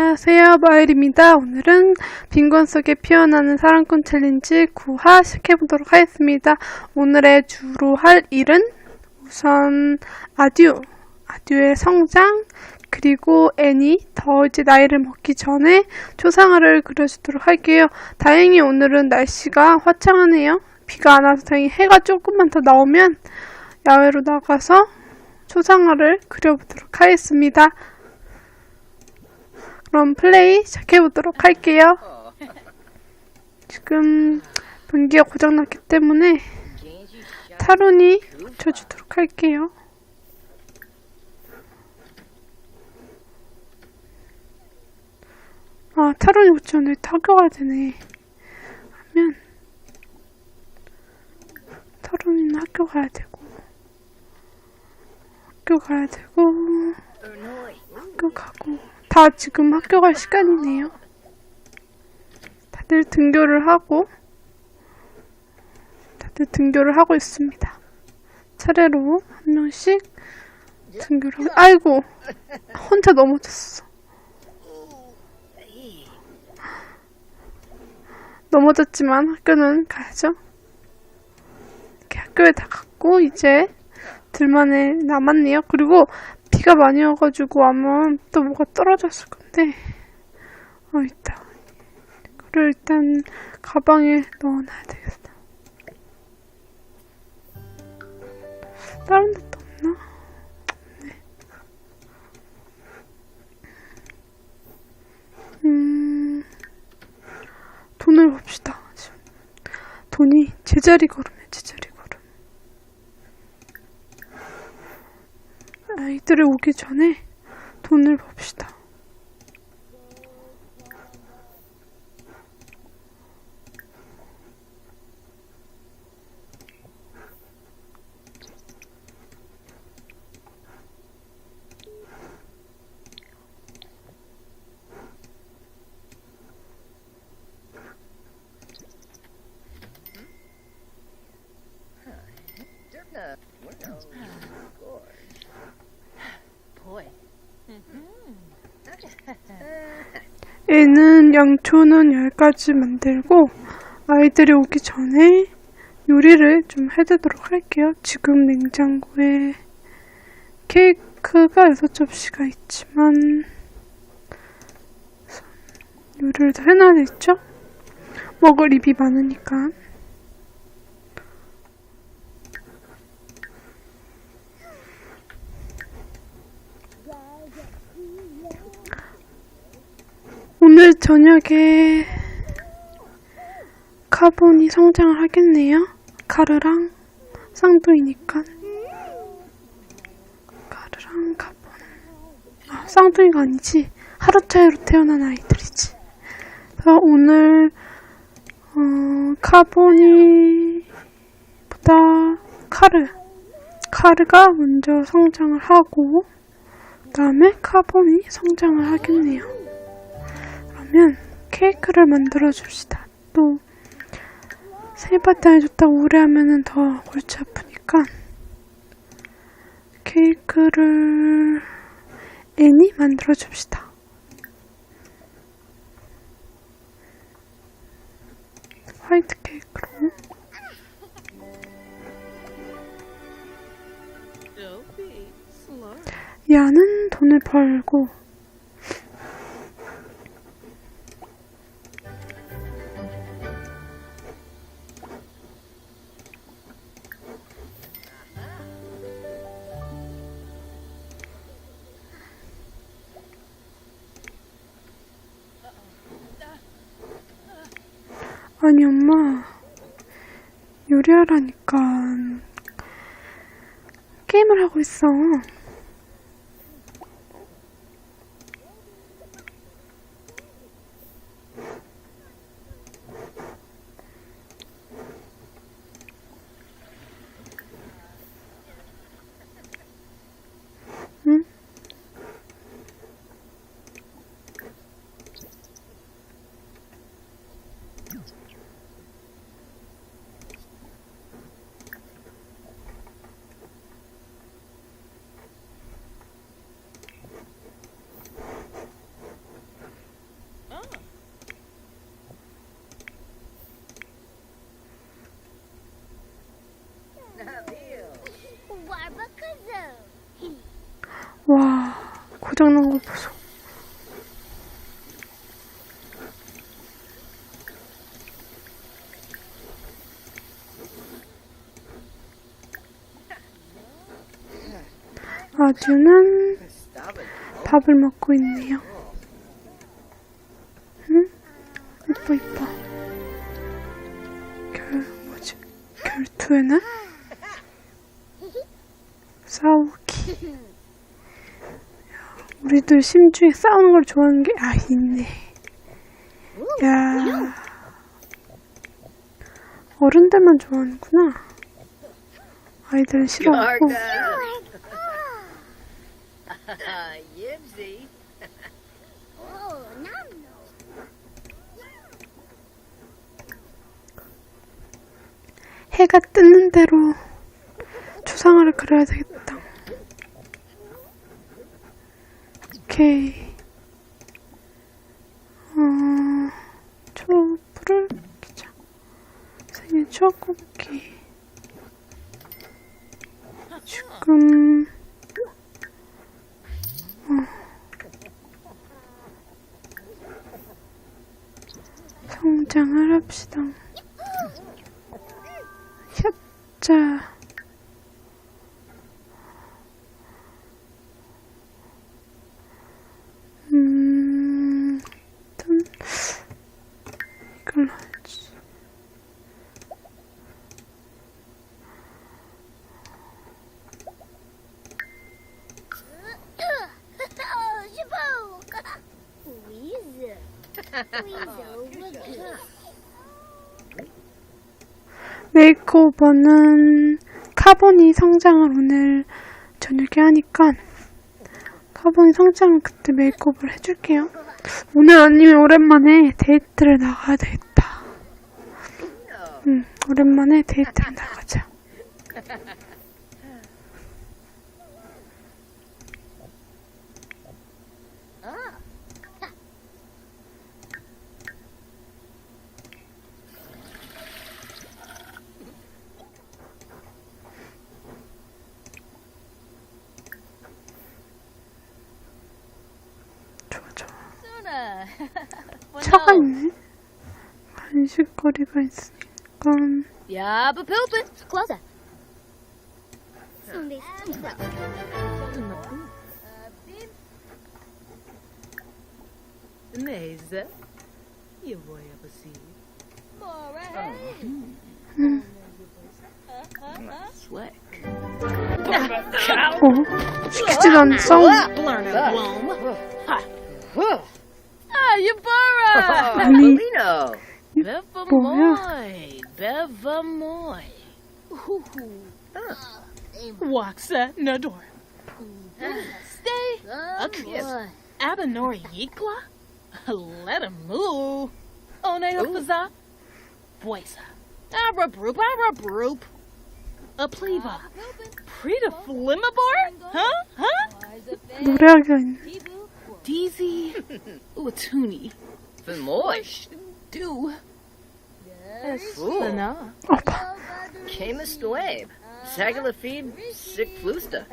안녕하세요, 마일입니다. 오늘은 빈곤 속에 피어나는 사랑꾼 챌린지 9화 시작해보도록 하겠습니다. 오늘의 주로 할 일은 우선 아듀, 아듀의 성장, 그리고 애니 더 이제 나이를 먹기 전에 초상화를 그려주도록 할게요. 다행히 오늘은 날씨가 화창하네요. 비가 안 와서 다행히 해가 조금만 더 나오면 야외로 나가서 초상화를 그려보도록 하겠습니다. 그럼 플레이 시작해보도록 할게요. 지금 변기가 고장났기 때문에 타론이 고쳐주도록 할게요. 아, 타론이 고쳤는데 학교 가야 되네. 하면 타론이는 학교 가야 되고 학교 가야 되고 학교 가고 다 지금 학교 갈 시간이네요. 다들 등교를 하고 다들 등교를 하고 있습니다. 차례로 한 명씩 등교를 하고 아이고 혼자 넘어졌어. 넘어졌지만 학교는 가야죠. 이렇게 학교에 다 갔고 이제 들만에 남았네요. 그리고 비가 많이 와가지고 아마 또 뭐가 떨어졌을 건데 어 있다. 이거를 일단 가방에 넣어놔야 되겠다. 다른 데도 없나? 네. 음, 돈을 봅시다. 돈이 제자리 걸음이야, 제자리 걸음. 아이들이 오기 전에 돈을 봅시다. 얘는 양초는 10가지 만들고 아이들이 오기 전에 요리를 좀 해두도록 할게요. 지금 냉장고에 케이크가 6접시가 있지만 요리를 다 해놔야 되겠죠? 먹을 입이 많으니까 오늘 저녁에 카본이 성장을 하겠네요. 카르랑 쌍둥이니까. 카르랑 카본. 아, 쌍둥이가 아니지. 하루 차이로 태어난 아이들이지. 그래서 오늘 어, 카본이보다 카르. 카르가 먼저 성장을 하고 그 다음에 카본이 성장을 하겠네요. 그러면 케이크를 만들어 줍시다. 또 생일파티 안 해줬다고 오래 하면은 더 골치 아프니까 케이크를 애니 만들어 줍시다. 화이트 케이크로. 야는 돈을 벌고 아니 엄마 요리하라니까 게임을 하고 있어. 응? 고장난 거 보소. 아주는 밥을 먹고 있네요. 응? 이뻐 이뻐. 결 뭐지? 결투에는 싸우기. 야, 우리도 심중에 싸우는 걸 좋아하는 게 아 있네. 야 어른들만 좋아하는구나. 아이들은 싫어하고. Yibsy. 해가 뜨는 대로 초상화를 그려야 되겠다. 오케이. 어, 초불을 켜자. 생일 추억 꼽기. 지금, 어. 성장을 합시다. 자. 음, 일단, 이걸로 하지. 메이크오버는 카본이 성장을 오늘 저녁에 하니까 카본이 성장을 그때 메이크오버를 해줄게요. 오늘 아니면 오랜만에 데이트를 나가야 되겠다. 응, 오랜만에 데이트를 나가자. 차가 있네. 간식거리가 있으니까. Ja, but pooping. Closer. Somebody's Mesa. You boy ever see? Slick. 어? 시키지도 않는 Ah, Paulino. Bevamoy. Bevamoy. Ah. Waxa Nador. Stay. A kiss. Abanor Yikla. Let him move. One Hufaza. Boisa. Abra Broop. Abra Broop. A pleva. Prita Flimabor? Huh? Huh? Dragon. Deezy. Watuni. För mors. Du. En fool. a wave. Sagalafid sick flusta.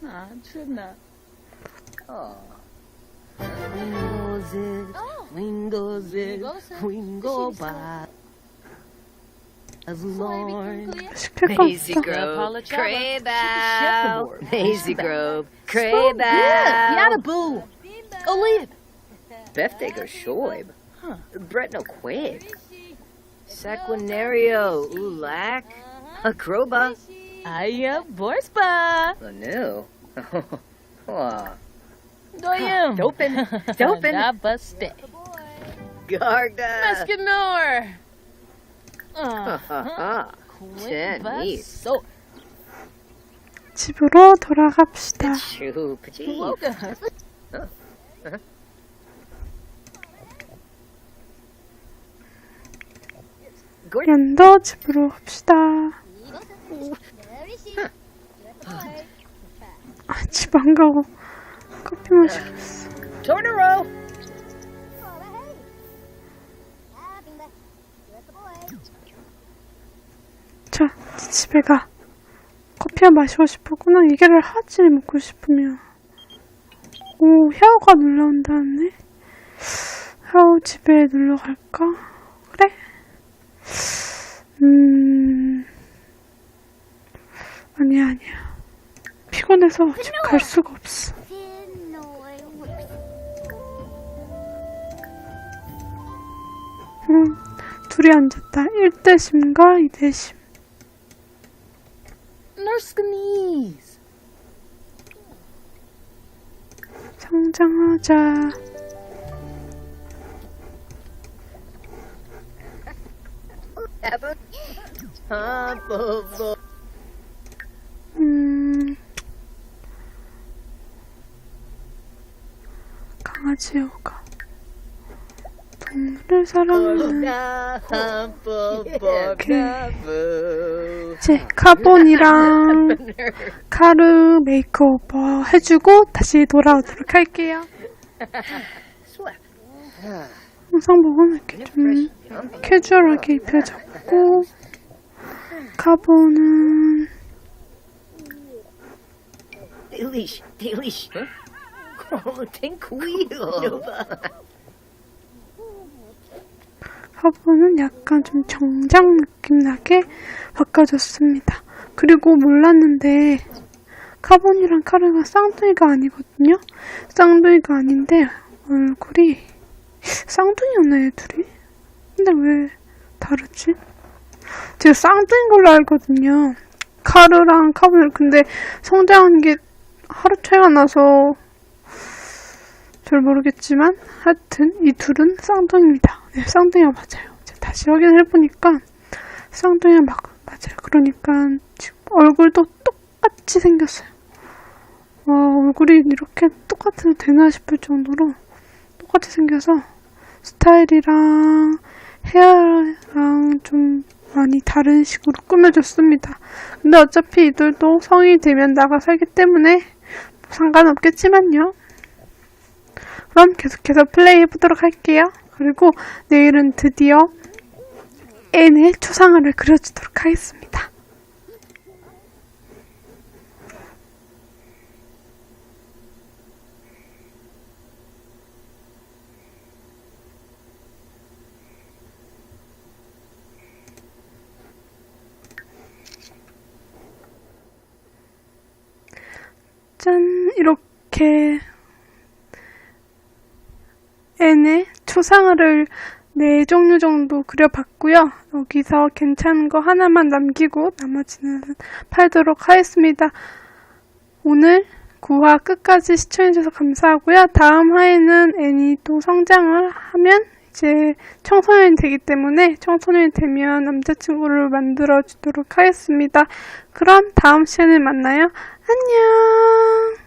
Nah, it should not. Oh. Windows it, windows it, window by of Lorne. Maisie Grove, Craybow, Maisie Grove, Craybow. Yadaboo, Olib. Beftig or Shoib, huh. Bretno Quib, Sequinario, Ulak, Acroba. Aya Borspa. Lanu. Wow. Doyum. Dopin. Dopin. Nabaste. Garga. Meskinor. Uh. 집으로 돌아갑시다. 연도 집으로 갑시다. 아, 집 안 가고 커피 마시고 있어. 집에 가. 커피 이렇게 마시고 싶었구나. 이게를 하지 먹고 싶으면. 오, 헤어가 눌러온다네. 헤어 집에 놀러 갈까? 그래? 음, 아니야, 아니야. 피곤해서 집 갈 수가 없어. 음, 둘이 앉았다. 1대 심과 2대 심. Nurse Sneeze. 성장하자. 음, 강아지 요가. 동물을 사랑하는 이제 카본이랑 카르 메이크오버 해주고 다시 돌아오도록 할게요. sweat. 영상복은 이렇게 좀 캐주얼하게 입혀졌고 카본은 delish. Oh, think wheel. 화보는 약간 좀 정장 느낌 나게 바꿔줬습니다. 그리고 몰랐는데 카본이랑 카르가 쌍둥이가 아니거든요. 쌍둥이가 아닌데 얼굴이 쌍둥이였나 얘 둘이? 근데 왜 다르지? 제가 쌍둥이인 걸로 알거든요. 카르랑 카본 근데 성장한 게 하루 차이가 나서 잘 모르겠지만 하여튼 이 둘은 쌍둥이입니다. 네, 쌍둥이가 맞아요. 다시 확인을 해보니까 쌍둥이가 막 맞아요. 그러니까 지금 얼굴도 똑같이 생겼어요. 와 얼굴이 이렇게 똑같아도 되나 싶을 정도로 똑같이 생겨서 스타일이랑 헤어랑 좀 많이 다른 식으로 꾸며줬습니다. 근데 어차피 이들도 성이 되면 나가 살기 때문에 상관없겠지만요. 그럼 계속해서 플레이 해보도록 할게요. 그리고 내일은 드디어 N의 초상화를 그려주도록 하겠습니다. 짠! 이렇게 N의 초상화를 네 종류 정도 그려봤고요. 여기서 괜찮은 거 하나만 남기고 나머지는 팔도록 하겠습니다. 오늘 9화 끝까지 시청해주셔서 감사하고요. 다음 화에는 N이 또 성장을 하면 이제 청소년이 되기 때문에 청소년이 되면 남자친구를 만들어주도록 하겠습니다. 그럼 다음 시간에 만나요. 안녕!